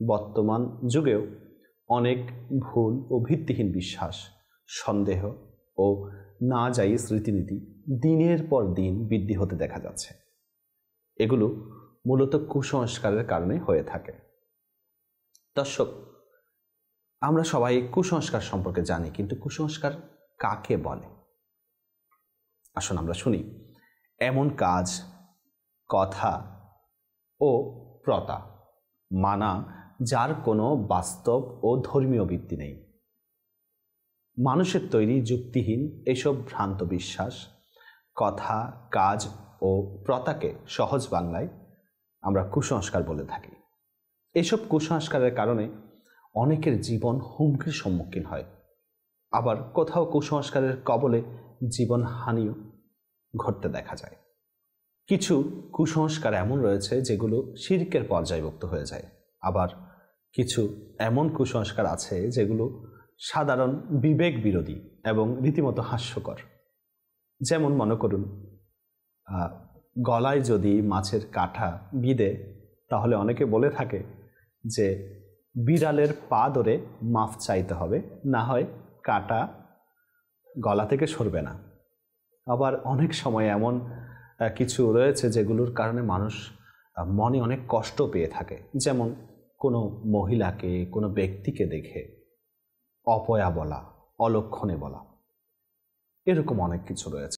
বর্তমান যুগেও অনেক ভুল ও ভিত্তিহীন বিশ্বাস, সন্দেহ ও না যাই স্মৃতিনীতি দিনের পর দিন বৃদ্ধি হতে দেখা যাচ্ছে। এগুলো মূলত কুসংস্কারের কারণে হয়ে থাকে। দর্শক, আমরা সবাই কুসংস্কার সম্পর্কে জানি, কিন্তু কুসংস্কার কাকে বলে? আসুন আমরা শুনি, এমন কাজ, কথা ও প্রতা মানা যার কোনো বাস্তব ও ধর্মীয় ভিত্তি নেই। মানুষের তৈরি যুক্তিহীন এসব ভ্রান্ত বিশ্বাস, কথা, কাজ ও প্রতাকে সহজ বাংলায় আমরা কুসংস্কার বলে থাকি। এসব কুসংস্কারের কারণে অনেকের জীবন হুমকির সম্মুখীন হয়। আবার কোথাও কুসংস্কারের কবলে জীবন হানিও ঘটতে দেখা যায়। কিছু কুসংস্কার এমন রয়েছে যেগুলো শিরকের পর্যায়ভুক্ত হয়ে যায়। আবার কিছু এমন কুসংস্কার আছে যেগুলো সাধারণ বিবেক বিরোধী এবং রীতিমতো হাস্যকর। যেমন মনে করুন গলায় যদি মাছের কাঁটা বিঁধে তাহলে অনেকে বলে থাকে যে বিড়ালের পা ধরে মাফ চাইতে হবে, না হয় কাটা গলা থেকে সরবে না। আবার অনেক সময় এমন কিছু রয়েছে যেগুলোর কারণে মানুষ মনে অনেক কষ্ট পেয়ে থাকে। যেমন কোনো মহিলাকে কোনো ব্যক্তিকে দেখে অপয়া বলা অলক্ষণে বলা এরকম অনেক কিছু রয়েছে।